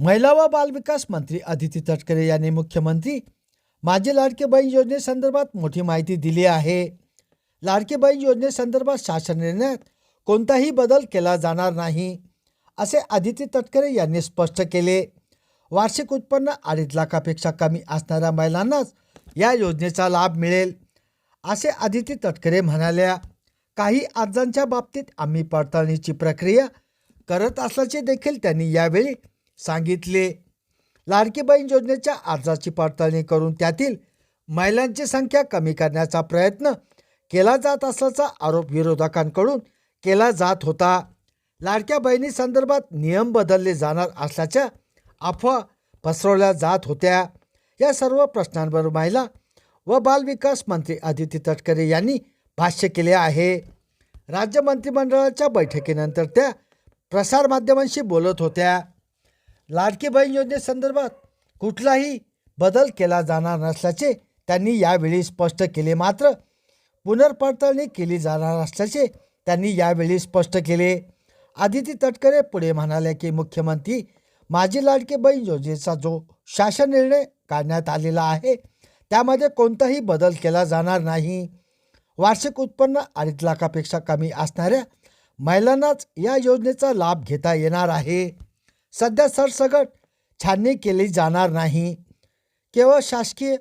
महिला व बालविकास मंत्री अदिती तटकरे यांनी मुख्यमंत्री माझी लाडकी बहीण योजनेसंदर्भात मोठी माहिती दिली आहे. लाडकी बहीण योजनेसंदर्भात शासन निर्णयात कोणताही बदल केला जाणार नाही असे आदिती तटकरे यांनी स्पष्ट केले. वार्षिक उत्पन्न अडीच लाखापेक्षा कमी असणाऱ्या महिलांनाच या योजनेचा लाभ मिळेल असे आदिती तटकरे म्हणाल्या. काही अर्जांच्या बाबतीत आम्ही पडताळणीची प्रक्रिया करत असल्याचे देखील त्यांनी यावेळी सांगितले. लाडकी बहीण योजनेच्या अर्जाची पडताळणी करून त्यातील महिलांची संख्या कमी करण्याचा प्रयत्न केला जात असल्याचा आरोप विरोधकांकडून केला जात होता. लाडक्या बहिणी संदर्भात नियम बदलले जाणार असल्याच्या अफवा पसरवल्या जात होत्या. या सर्व प्रश्नांवर महिला व बालविकास मंत्री आदिती तटकरे यांनी भाष्य केले आहे. राज्य मंत्रिमंडळाच्या बैठकीनंतर त्या प्रसारमाध्यमांशी बोलत होत्या. लाडकी बहीण योजनेसंदर्भात कुठलाही बदल केला जाणार नसल्याचे त्यांनी यावेळी स्पष्ट केले. मात्र पुनर्पडताळणी केली जाणार असल्याचे त्यांनी यावेळी स्पष्ट केले. आदिती तटकरे पुढे म्हणाले की मुख्यमंत्री माझी लाडकी बहीण योजनेचा जो शासन निर्णय काढण्यात आलेला आहे त्यामध्ये कोणताही बदल केला जाणार नाही. वार्षिक उत्पन्न अडीच लाखापेक्षा कमी असणाऱ्या महिलांनाच या योजनेचा लाभ घेता येणार आहे. सध्या सरसकट छाननी केली जाणार नाही. केवळ शासकीय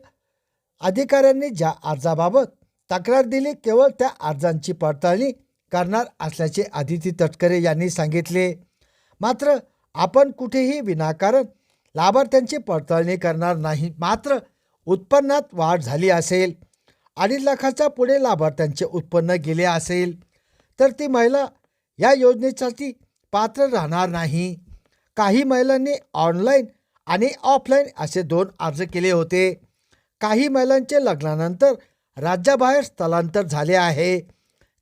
अधिकाऱ्यांनी ज्या अर्जाबाबत तक्रार दिली केवळ त्या अर्जांची पडताळणी करणार असल्याचे आदिती तटकरे यांनी सांगितले. मात्र आपण कुठेही विनाकारण लाभार्थ्यांची पडताळणी करणार नाही मात्र उत्पन्नात वाढ झाली असेल अडीच लाखाच्या पुढे लाभार्थ्यांचे उत्पन्न गेले असेल तर ती महिला या योजनेसाठी पात्र राहणार नाही. काही महिलांनी ऑनलाईन आणि ऑफलाईन असे दोन अर्ज केले होते. काही महिलांचे लग्नानंतर राज्याबाहेर स्थलांतर झाले आहे.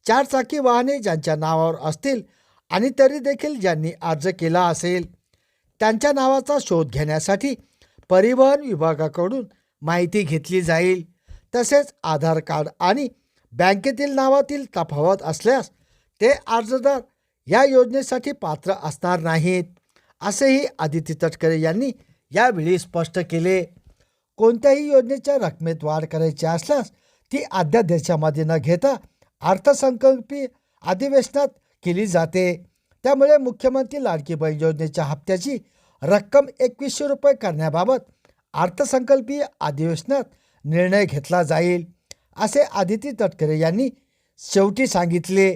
चारचाकी वाहने ज्यांच्या नावावर असतील आणि तरी देखील ज्यांनी अर्ज केला असेल त्यांच्या नावाचा शोध घेण्यासाठी परिवहन विभागाकडून माहिती घेतली जाईल. तसेच आधार कार्ड आणि बँकेतील नावातील तफावत असल्यास ते अर्जदार या योजनेसाठी पात्र असणार नाहीत. असेही आदिती तटकरे यांनी यावेळी स्पष्ट केले. कोणत्याही योजनेच्या रकमेत वाढ करायची असल्यास ती अध्यादेशामध्ये न घेता अर्थसंकल्पीय अधिवेशनात केली जाते. त्यामुळे मुख्यमंत्री लाडकी बहीण योजनेच्या हप्त्याची रक्कम एकवीसशे रुपये करण्याबाबत अर्थसंकल्पीय अधिवेशनात निर्णय घेतला जाईल असे आदिती तटकरे यांनी शेवटी सांगितले.